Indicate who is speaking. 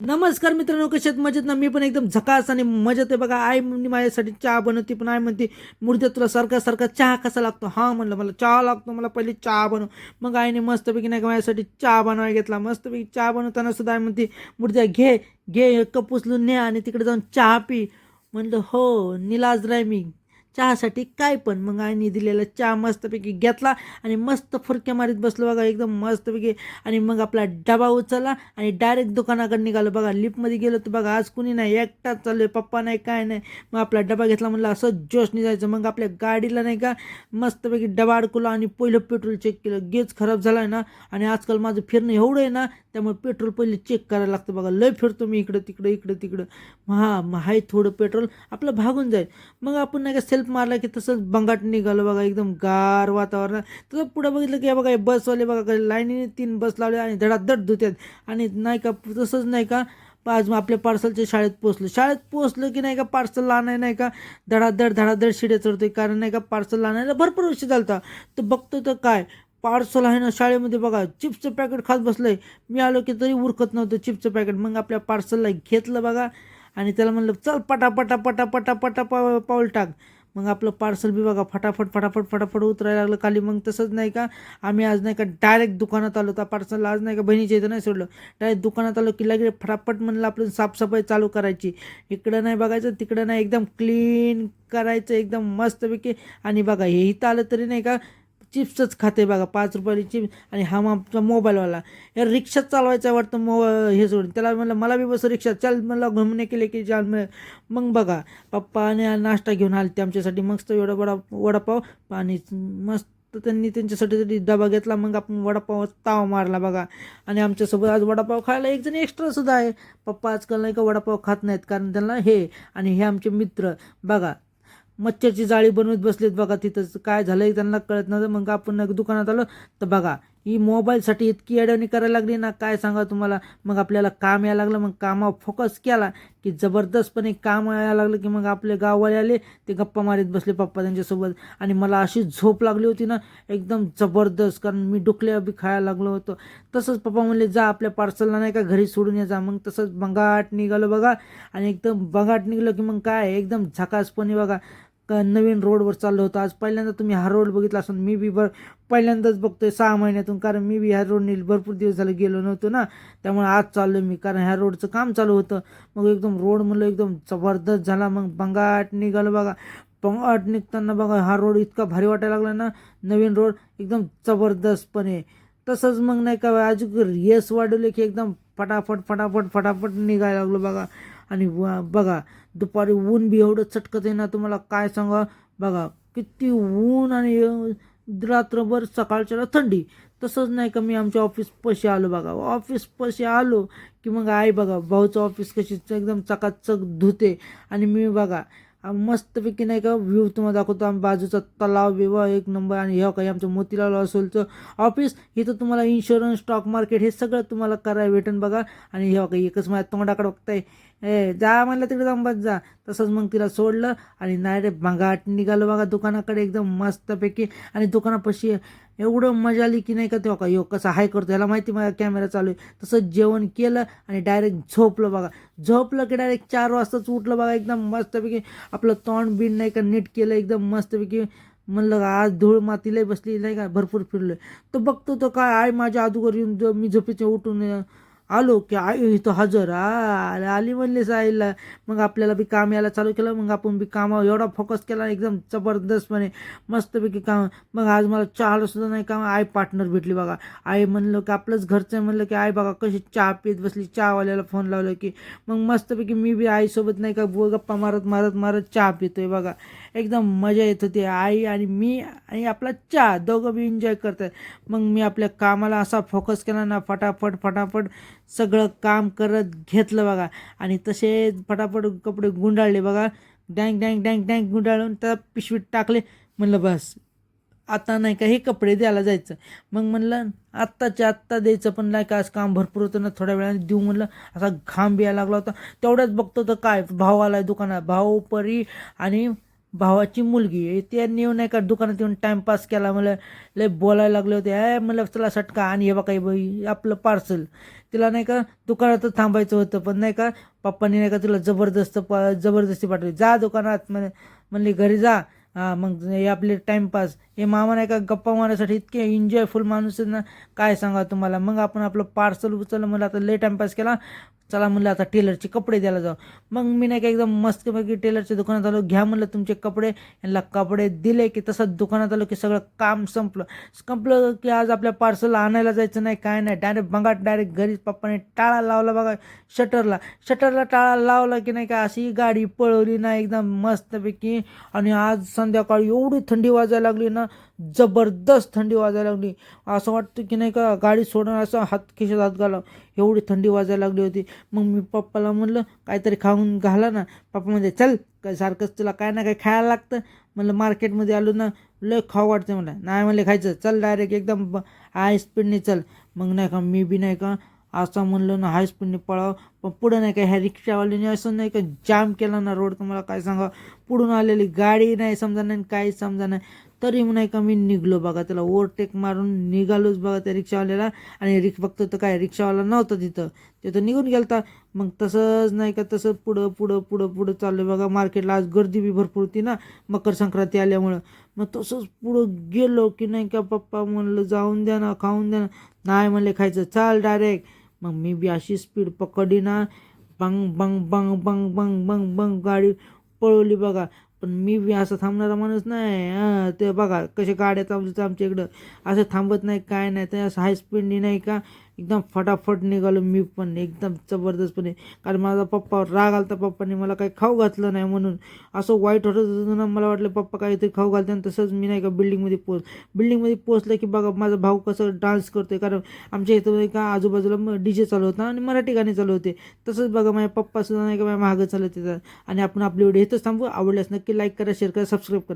Speaker 1: नमस्कार मित्रांनो कशात मजेत ना? मी पण एकदम झकास आणि मजेत आहे बघा. आई माझ्यासाठी चहा बनवते पण आई म्हणते मुर्द्या तुला सारखा सारखा चहा कसा लागतो? हां म्हणलं मला चहा लागतो मला पहिले चहा बनव. मग आईने मस्तपैकी नाही का माझ्यासाठी चहा बनवायला घेतला. मस्तपैकी चहा बनवताना सुद्धा आई म्हणते मुर्द्या घे घे कप उचलून ने आणि तिकडे जाऊन चहा पी. म्हणलं हो निलाज राय मी. चहासाठी काय पण. मग आईने दिलेला चहा मस्तपैकी घेतला आणि मस्त फुरक्या मारीत बसलो बघा एकदम मस्तपैकी. आणि मग आपला डबा उचलला आणि डायरेक्ट दुकानाकडे निघालो बघा. लिफ्टमध्ये गेलो तर बघा आज कुणी नाही एकटाच चाललोय पप्पा नाही काय नाही. मग आपला डबा घेतला म्हणलं असं जोश जायचं मग आपल्या गाडीला नाही का मस्तपैकी डबा अडकवला आणि पहिलं पेट्रोल चेक केलं. गेज खराब झाला आहे ना आणि आजकाल माझं फिरणं एवढं आहे ना त्यामुळे पेट्रोल पहिले चेक करायला लागतं बघा. लय फिरतो मी इकडं तिकडं इकडं तिकडं. हां मग थोडं पेट्रोल आपलं भागून जाईल. मग आपण नाही का सेल्फ मारला की तसंच बंगाट निघालं बघा एकदम गार वातावरण. तसं पुढं बघितलं की बघा हे बसवाले बघा लाईनीने तीन बस लावले आणि धडाधड धुत्यात. आणि नाही का तसंच नाही का आज आपल्या पार्सलच्या शाळेत पोचलो शाळेत पोचलं की नाही का पार्सल आणाय नाही का धडाधड धडाधड शिड्या चढतोय. कारण नाही का पार्सल आणायला भरपूर उशीर झालता. तर बघतो तर काय पार्सल आहे ना शाळेमध्ये बघा चिप्सचं पॅकेट खात बसलं आहे मी आलो की तरी उरकत नव्हतं चिप्सचं पॅकेट. मग आपल्या पार्सलला घेतलं बघा. आणि त्याला म्हणलं चल पटा पटा पटा पटा पटा पाव पाऊल टाक. मग आपलं पार्सल बी बघा फटाफट फटाफट फटाफट उतरायला लागलं. खाली मग तसंच नाही का आम्ही आज नाही का डायरेक्ट दुकानात आलो त्या पार्सल आज नाही का बहिणीच्या इथं नाही सोडलं. डायरेक्ट दुकानात आलो की लगेच फटाफट म्हणलं आपलं साफसफाई चालू करायची. इकडं नाही बघायचं तिकडं नाही. एकदम क्लीन करायचं एकदम मस्तपैकी. आणि बघा हे इथं आलं तरी नाही का चिप्सच खाते बघा पाच रुपयाची चिप्स आणि हा आमचा मोबाईलवाला. या रिक्षा चालवायचा वाटतं मो हे सोडून. त्याला म्हणलं मला बी बस रिक्षा चल मला घुमणे केले की जाल मग बघा पप्पाने नाश्ता घेऊन आले ते आमच्यासाठी. मस्त एवढा वडा वडापाव आणि मस्त त्यांनी त्यांच्यासाठी डबा घेतला. मग आपण वडापाव ताव मारला बघा. आणि आमच्यासोबत आज वडापाव खायला एक जण आहे. पप्पा आजकाल नाही का वडापाव खात नाहीत. कारण त्यांना हे आणि हे आमचे मित्र. बघा मच्छरची जाळी बनवत बसलेत बघा तिथंच काय झालंय त्यांना कळत नव्हतं. मग आपण दुकानात आलो. तर बघा ही मोबाईलसाठी इतकी अडवणी करायला लागली ना काय सांगा तुम्हाला? मग आपल्याला काम यायला लागलं. मग कामावर फोकस केला की जबरदस्तपणे काम यायला लागलं की मग आपले गाववाले आले ते गप्पा मारीत बसले पप्पा त्यांच्यासोबत. आणि मला अशी झोप लागली होती ना एकदम जबरदस्त. कारण मी डुकल्या बी खायला लागलो होतो. तसंच पप्पा म्हणले जा आपल्या पार्सलला नाही का घरी सोडून ये जा. मग तसंच बंगाट निघालं बघा. आणि एकदम बंगाट निघलं की मग काय? एकदम झकासपणे बघा. का नवीन रोडवर चाललो होतो. आज पहिल्यांदा तुम्ही हा रोड बघितला असून मी बी बर पहिल्यांदाच बघतोय सहा महिन्यातून कारण मी बी ह्या रोडने भरपूर दिवस झाले गेलो नव्हतो ना. त्यामुळे आज चाललो मी कारण ह्या रोडचं काम चालू होतं. मग एकदम रोड म्हणलं एकदम जबरदस्त झाला. मग बंगाट निघालं बघा. बंगाट निघताना बघा हा रोड इतका भारी वाटायला लागला ना. नवीन रोड एकदम जबरदस्तपणे. तसंच मग नाही का अजून रेस वाढवले की एकदम फटाफट फटाफट फटाफट निघायला लागलो बघा. आणि बघा दुपारी ऊन बी एवढं चटकत आहे ना तुम्हाला काय सांगा? बघा किती ऊन आणि रात्रभर सकाळच्याला थंडी. तसंच नाही का मी आमच्या ऑफिस पशी आलो बघा. ऑफिस पशी आलो की मग आई बघा भाऊचं ऑफिस कशी एकदम चकाचक धुते. आणि मी बघा मस्तपैकी नाही का व्ह्यू तुम्हाला दाखवतो. आम्ही बाजूचा तलाव बिवा एक नंबर आणि ह्या काही आमचं मोतीलाल असोलचं ऑफिस इथं तुम्हाला इन्शुरन्स स्टॉक मार्केट हे सगळं तुम्हाला करायला भेटेन बघा. आणि ह्या काही एकच माझ्या तोंडाकडे बघताय. ए जा म्हणलं तिकडे जाऊन बस जा. तसंच मग तिला सोडलं आणि नाही रे भंगाट निघालं बघा दुकानाकडे एकदम मस्तपैकी. आणि दुकानापाशी एवढं मजा आली की नाही का तेव्हा का यो कसं हाय करतो ह्याला माहिती मला कॅमेरा चालू आहे. तसंच जेवण केलं आणि डायरेक्ट झोपलं बघा. झोपलं की डायरेक्ट चार वाजताच उठलं बघा एकदम मस्तपैकी. आपलं तोंड बिंड नाही का नीट केलं एकदम मस्तपैकी. म्हणलं का आज धूळ मातीलाही बसली नाही का भरपूर फिरलोय. तो बघतो तो काय आहे माझ्या अगोदर येऊन मी झोपेचे उठून आलो की आई इथं हजर आ आली म्हणले साईला. मग आपल्याला बी काम यायला चालू केलं मग आपण बी कामावर एवढा फोकस केला एकदम जबरदस्तपणे मस्तपैकी काम. मग आज मला चहाला सुद्धा नाही काम आई पार्टनर भेटली बघा. आई म्हणलं की आपलंच घरचं म्हणलं की आई बघा कशी चहा पित बसली चहावाल्याला फोन लावलं की. मग मस्तपैकी मी बी आईसोबत नाही का गप्पा मारत मारत मारत चहा पितोय बघा. एकदम मजा येत होती आई आणि मी आणि आपला चहा दोघं बी एन्जॉय करतात. मग मी आपल्या कामाला असा फोकस केला ना फटाफट फटाफट सगळं काम करत घेतलं बघा. आणि तसे फटाफट कपडे गुंडाळले बघा. डँग डँग डँग डँग गुंडाळून त्या पिशवीत टाकले. म्हणलं बस आता नाही का हे कपडे द्यायला जायचं. मग म्हणलं आत्ताच्या आत्ता द्यायचं पण नाही का? आज काम भरपूर होतं ना थोड्या वेळाने देऊ. म्हणलं असा घाम बिया लागला होता. तेवढ्याच बघतो तर काय भाव आला आहे दुकानात. भाव परी आणि भावाची मुलगी आहे त्यांनी येऊन नाही का दुकानात येऊन टाईमपास केला मला लय बोलायला लागले होते. ए म्हणलं चला सटका आणि हे बघा हे बाई आपलं पार्सल तिला नाही का दुकानातच थांबायचं होतं पण नाही का पप्पांनी नाही का तुला जबरदस्त प जबरदस्ती पाठवली. जा दुकानात म्हणे म्हणली घरी जा. हां मग हे आपले टाईमपास हे मामा नाही का गप्पा मारण्यासाठी इतके एन्जॉयफुल माणूस ना काय सांगा तुम्हाला? मग आपण आपलं पार्सल उचललं मला आता लय टाईमपास केला. चला म्हणलं आता टेलरचे कपडे द्यायला जाऊ. मग मी नाही का एकदम मस्तपैकी टेलरच्या दुकानात आलो. घ्या म्हणलं तुमचे कपडे. यांना कपडे दिले की तसंच दुकानात आलो की सगळं काम संपलं. संपलं की आज आपल्या पार्सल आणायला जायचं नाही काय नाही. डायरेक्ट बघा डायरेक्ट घरीच पप्पाने टाळा लावला बघा शटरला शटरला टाळा लावला की नाही का अशी गाडी पळवली ना एकदम मस्तपैकी. आणि आज संध्याकाळी एवढी थंडी वाजायला लागली ना जबरदस्त थंडी वाजायला लागली. असं वाटतं की नाही का गाडी सोडून असं हात खिशात हात घाला एवढी थंडी वाजायला लागली होती. मग मी पप्पाला म्हणलं काहीतरी खाऊन घाला ना. पप्पा म्हणजे चल काय सारखंच तुला काय ना काय खायला लागतं. म्हणलं मार्केटमध्ये आलो ना लय खाऊ वाटतं मला नाही म्हणले खायचं चल डायरेक्ट एकदम हाय स्पीडने चल. मग नाही का मी बी नाही का असं म्हणलं ना हाय स्पीडने पळाव. पण पुढं नाही का ह्या रिक्षावाल्याने असं नाही का जाम केला ना रोड तुम्हाला काय सांगा पुढून आलेली गाडी नाही समजा नाही काही समजा नाही. तरी नाही का मी निघलो बघा त्याला ओव्हरटेक मारून निघालोच बघा त्या रिक्षावाल्याला. आणि रिक फक्त तर काय रिक्षावाला नव्हता तिथं. तिथं निघून गेलता. मग तसंच नाही का तसं पुढं पुढं पुढं पुढं चाललं बघा. मार्केटला आज गर्दी बी भरपूर होती ना मकर संक्रांती आल्यामुळं. मग तसंच पुढं गेलो की नाही का पप्पा म्हणलं जाऊन द्या ना खाऊन द्या ना. नाही म्हणले खायचं. चाल डायरेक्ट मग मी बी अशी स्पीड पकडली ना बंग बंग बंग बंग बंग बंग बंग गाडी पळवली बघा. पण मी बी असं थांबणारा माणूस नाही. हां ते बघा कसे गाड्या चालतात आमच्या इकडं. असं थांबत नाही काय नाही. ते असं हाय स्पीडनी नाही का? एकदम फटाफट निघालो मी पण एकदम जबरदस्तपणे. कारण माझा पप्पा राग आला तर पप्पाने मला काही खाऊ घातलं नाही म्हणून. असं वाईट वाटत होतं ना मला वाटलं पप्पा काहीतरी खाऊ घालते आणि तसंच मी नाही का बिल्डिंगमध्ये पोच बिल्डिंगमध्ये पोचलं की बघा माझा भाऊ कसं डान्स करतोय. कारण आमच्या इथं का आजूबाजूला डी जे चालू होता आणि मराठी गाणे चालू होते. तसंच बघा माझ्या पप्पासुद्धा नाही का माझ्या मागं चालत येतात. आणि आपण आपली व्हिडिओ इथंच थांबू. आवडल्यास नक्की लाईक करा शेअर करा सबस्क्राईब करा.